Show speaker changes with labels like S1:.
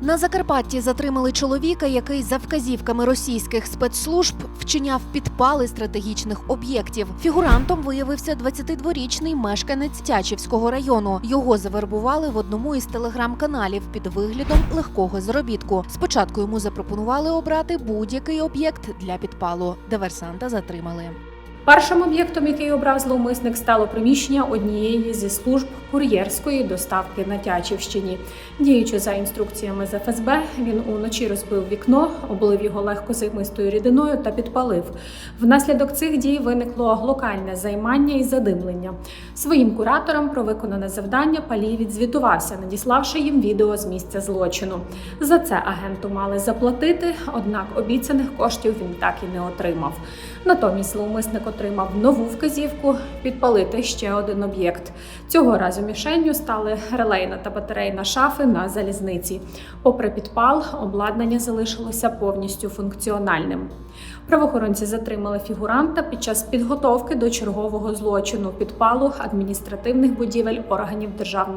S1: На Закарпатті затримали чоловіка, який за вказівками російських спецслужб вчиняв підпали стратегічних об'єктів. Фігурантом виявився 22-річний мешканець Тячівського району. Його завербували в одному із телеграм-каналів під виглядом легкого заробітку. Спочатку йому запропонували обрати будь-який об'єкт для підпалу. Диверсанта затримали.
S2: Першим об'єктом, який обрав зловмисник, стало приміщення однієї зі служб кур'єрської доставки на Тячівщині. Діючи за інструкціями з ФСБ, він уночі розбив вікно, облив його легкозаймистою рідиною та підпалив. Внаслідок цих дій виникло локальне займання і задимлення. Своїм кураторам про виконане завдання Палій відзвітувався, надіславши їм відео з місця злочину. За це агенту мали заплатити, однак обіцяних коштів він так і не отримав. Натомість зловмисник отримав нову вказівку підпалити ще один об'єкт. Цього разу мішенню стали релейна та батарейна шафи на залізниці. Попри підпал, обладнання залишилося повністю функціональним. Правоохоронці затримали фігуранта під час підготовки до чергового злочину підпалу адміністративних будівель органів державної